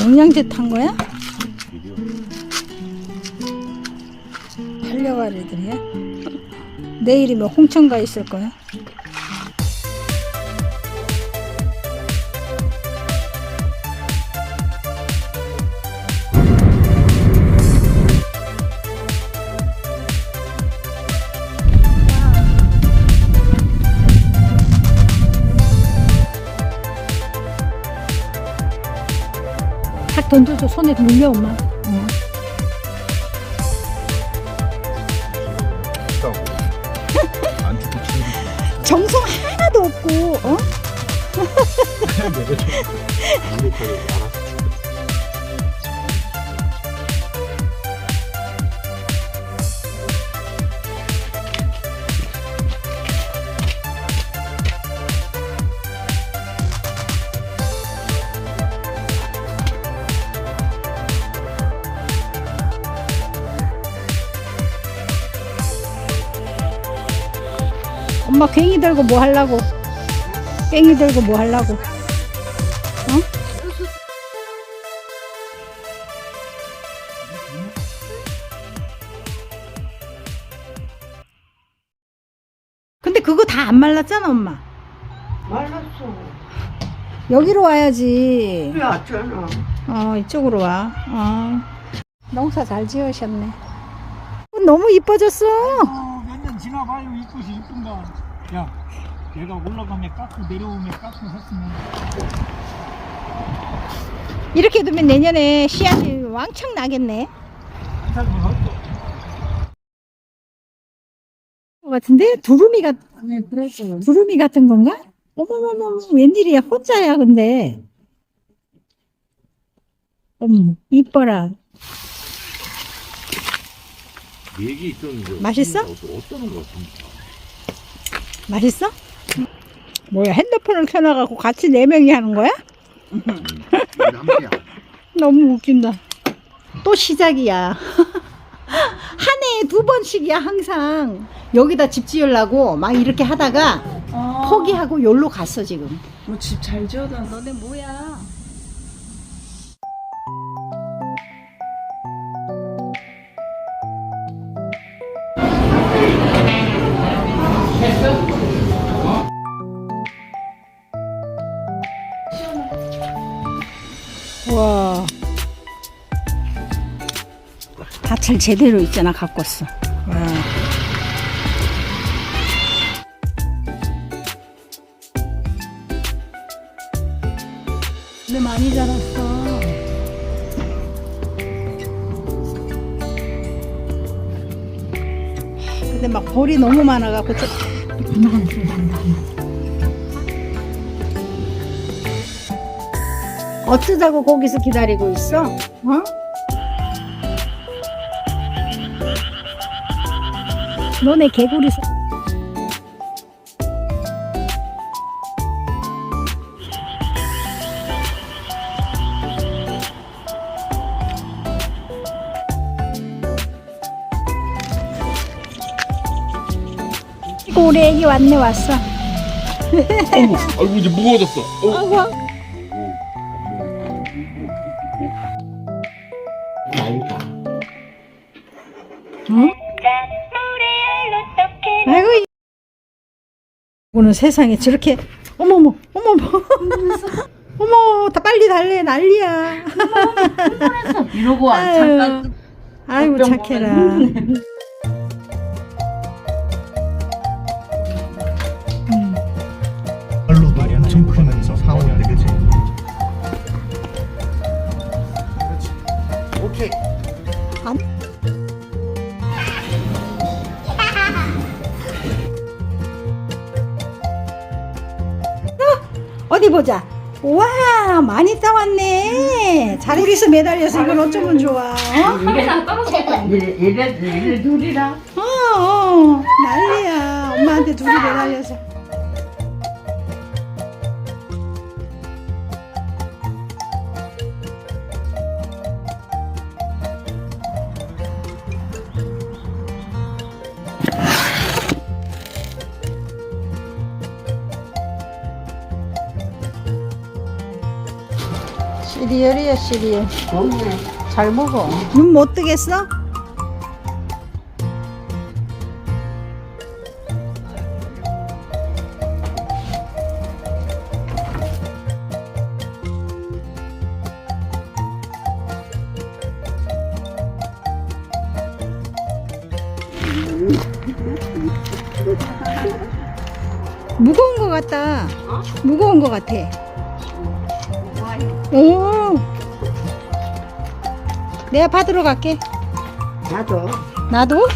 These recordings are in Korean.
영양제 탄 거야? 애들이야? 내일이면 홍천 가 있을 거야? 던져줘. 손에 물려 엄마. 어. 춥다고 안 춥고 치는 정성 하나도 없고 어? 이렇게 알아서 춥다 엄마 괭이 들고 뭐 하려고 괭이 들고 뭐 하려고 어? 근데 그거 다 안 말랐잖아 엄마 말랐어. 여기로 와야지 왜 왔잖아. 어 이쪽으로 와 어. 농사 잘 지으셨네 너무 이뻐졌어 몇년 지나봐요. 이것이 이쁜가. 야 내가 올라가면 깎고 내려오면 깎고 했으면. 이렇게 두면 내년에 씨앗이 왕창 나겠네. 한것 같은데? 두루미 같 네, 그랬어. 두루미 같은 건가? 어머머머 웬일이야. 호짜야 근데. 어머 이뻐라 얘기 있었는데 맛있어? 어떤 거 같습니까? 맛있어? 뭐야 핸드폰을 켜놔갖고 같이 네 명이 하는 거야? 남자야 너무 웃긴다 또 시작이야 한 해에 두 번씩이야 항상 여기다 집 지으려고 막 이렇게 하다가 포기하고 여기로 갔어 지금 뭐 집 잘 지어다. 너네 뭐야 밭을 제대로 있잖아 갖고 왔어 와. 근데 많이 자랐어. 근데 막 벌이 너무 많아갖고 좀. 어쩌자고 거기서 기다리고 있어? 어? 너네 개구리 소... 우리 애기 왔네 왔어. 어머 아이고 이제 무거워졌어 어. 아이고. 오늘 세상에 저렇게 어머머 어머머 어머 다 빨리 달래 난리야. 이러고 와. 아유. 잠깐. 아이고 착해라. 어디 보자. 와 많이 따왔네. 잘 우리서 매달려서 이건 어쩌면 좋아. 어? 얘랑 떨어졌다. 얘, 얘네, 얘네 둘이랑. 어, 어 난리야. 엄마한테 둘이 매달려서. 시리얼이야 시리얼 먹네. 잘 먹어 눈 못 뜨겠어? 무거운 거 같다 무거운 거 같아 오 내가 받으러 갈게 나도. 나도?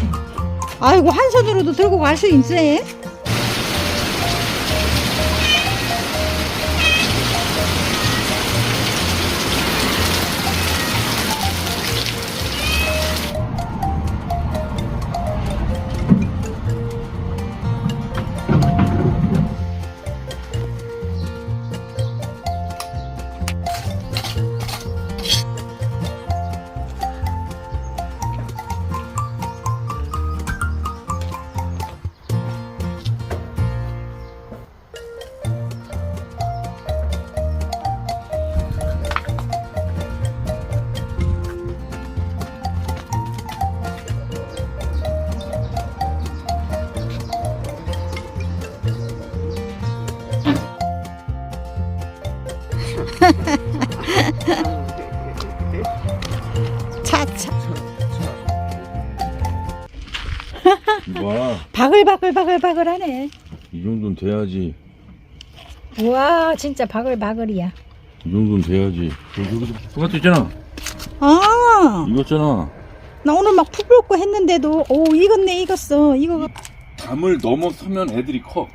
아이고 한 손으로도 들고 갈 수 있네 바글바글바글바글 하네 이 정도는 돼야지. 우와 진짜 바글바글이야 이 정도는 돼야지. 그것도 있잖아. 아, 이거잖아. 나 오늘 막푹 끓고 했는데도 오 익었네 익었어 이거 담을 넘어서면 애들이 커.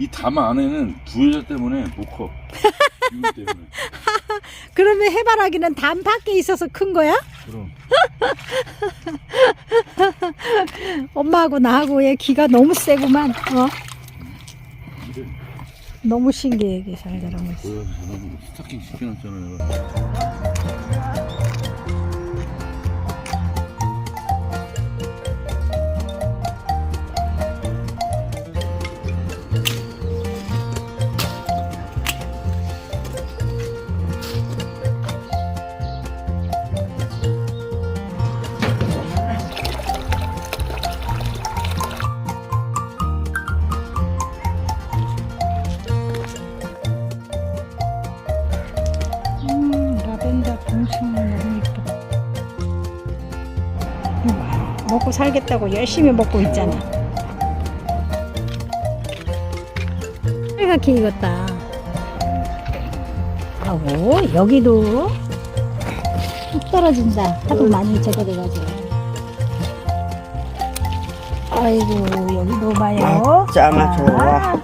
이 담 안에는 두 여자 때문에 못 커. 때문에. 그러면 해바라기는 담 밖에 있어서 큰 거야? 그럼. 엄마하고 나하고 얘 기가 너무 세구만 어? 너무 신기해 이게 잘 자라고 있어 스타킹 시켜놨잖아. 내 먹고 살겠다고 열심히 먹고 있잖아. 빨갛게 익었다. 하고 여기도 뚝 떨어진다. 하도 많이 제거돼가지고. 아이고 여기도 봐요. 짜마 좋아.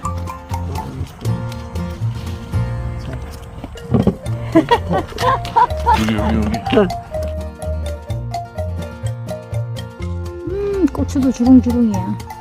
아, 여기, 여기, 여기. 고추도 주렁주렁이야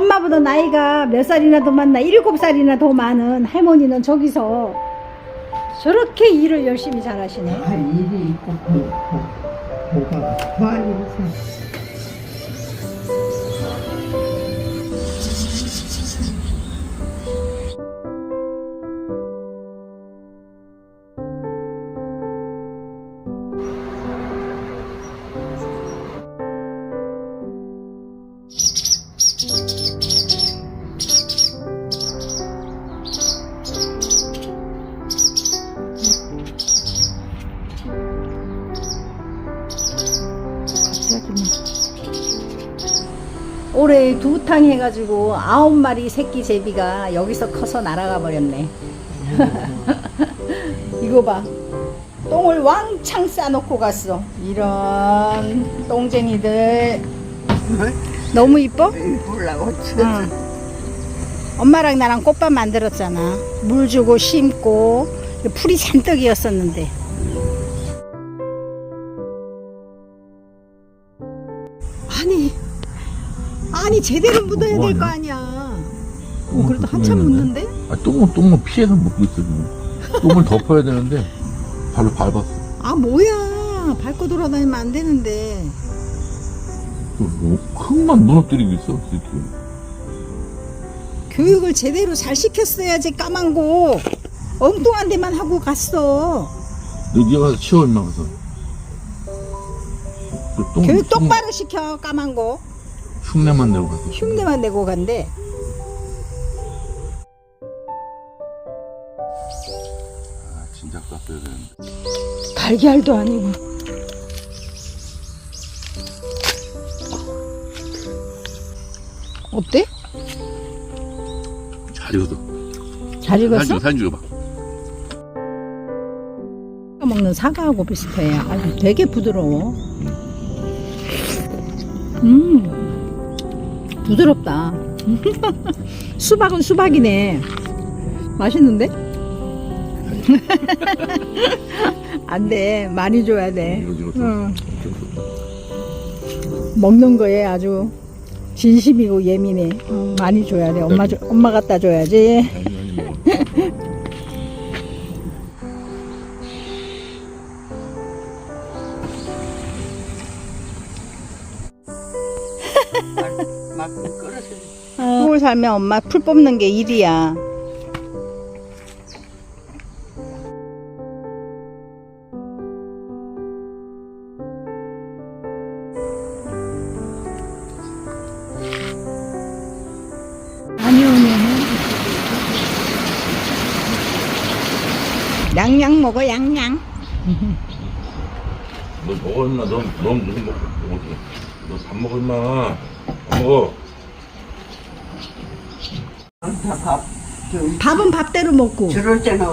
엄마보다 나이가 몇 살이나 더 많나? 일곱 살이나 더 많은 할머니는 저기서 저렇게 일을 열심히 잘하시네. 아, 일이 있고, 뭐가 많이 있 어. 올해 두탕 해가지고 아홉 마리 새끼 제비가 여기서 커서 날아가 버렸네. 이거 봐. 똥을 왕창 싸놓고 갔어. 이런 똥쟁이들. 너무 이뻐? 몰라고. 응. 엄마랑 나랑 꽃밭 만들었잖아. 물 주고 심고 풀이 잔뜩이었었는데. 아니 제대로 묻어야 될 거 아니야. 어, 그래도 한참 묻는데? 아, 똥은 똥은 피해서 먹고 있어 지금. 똥을 덮어야 되는데 발로 밟았어. 아 뭐야? 밟고 돌아다니면 안 되는데. 뭐, 흙만 무너뜨리고 있어 지금. 교육을 제대로 잘 시켰어야지 까만 거. 엉뚱한 데만 하고 갔어. 너 네가 가서 치워 임마 가서. 그 똥, 교육 똑바로 시켜 까만 거. 흉내만 내고 가서. 흉내만 내고 간대. 아, 진작 땄어야 되는데. 달걀도 아니고. 어때? 잘 익었어. 잘 익었어? 사진, 사진 찍어봐. 먹는 사과하고 비슷해. 아주 되게 부드러워. 음, 부드럽다. 수박은 수박이네. 맛있는데? 안 돼. 많이 줘야 돼. 응. 먹는 거에 아주 진심이고 예민해. 어, 많이 줘야 돼. 엄마 줘, 엄마 갖다 줘야지. 끌어서. 서울 살면 엄마 풀 뽑는 게 일이야. 양양 먹어 양양. 너 먹어 임마. 넌, 넌 무슨 먹고 먹어. 너 밥 먹어 임마. 밥 먹어. 밥. 좀 밥은 밥대로 먹고 저럴 때는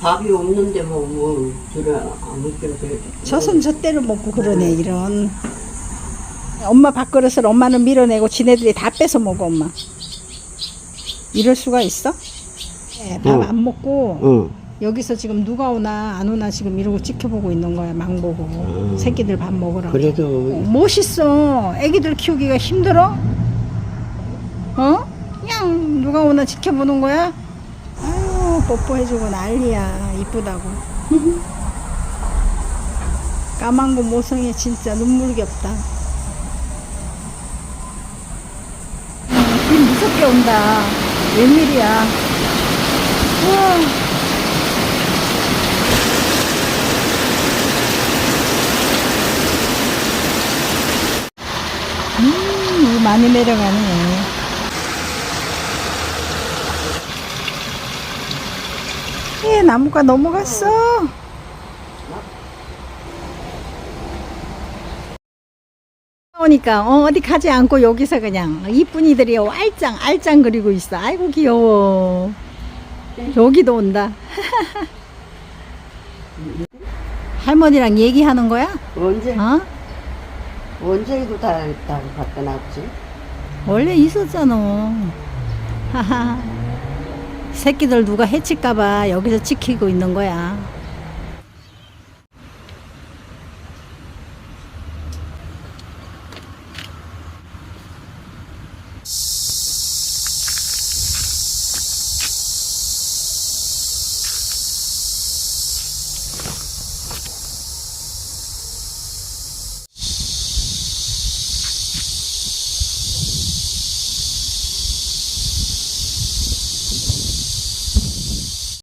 밥이 없는데 뭐, 뭐, 저래, 아무 때나 저선 저대로 먹고 그러네 이런 엄마 밥그릇을 엄마는 밀어내고 지네들이 다 뺏어 먹어 엄마 이럴 수가 있어? 밥안 응. 먹고 응. 여기서 지금 누가 오나 안 오나 지금 이러고 지켜보고 있는 거야 망 보고 새끼들 밥 먹으라고 그래도 어, 멋있어 애기들 키우기가 힘들어? 어? 누가 오나 지켜보는 거야? 아유 뽀뽀해주고 난리야. 이쁘다고. 까만 거 모성애 진짜 눈물겹다. 비 무섭게 온다. 웬일이야? 우와. 음, 물 많이 내려가네. 예, 나무가 넘어갔어. 오니까 어, 어디 가지 않고 여기서 그냥 이쁜 이들이 알짱 알짱 그리고 있어. 아이고 귀여워. 여기도 온다. 할머니랑 얘기하는 거야? 언제, 어? 언제 이거 다, 다 갖다 놨지? 원래 있었잖아. 하하. 새끼들 누가 해칠까봐 여기서 지키고 있는 거야.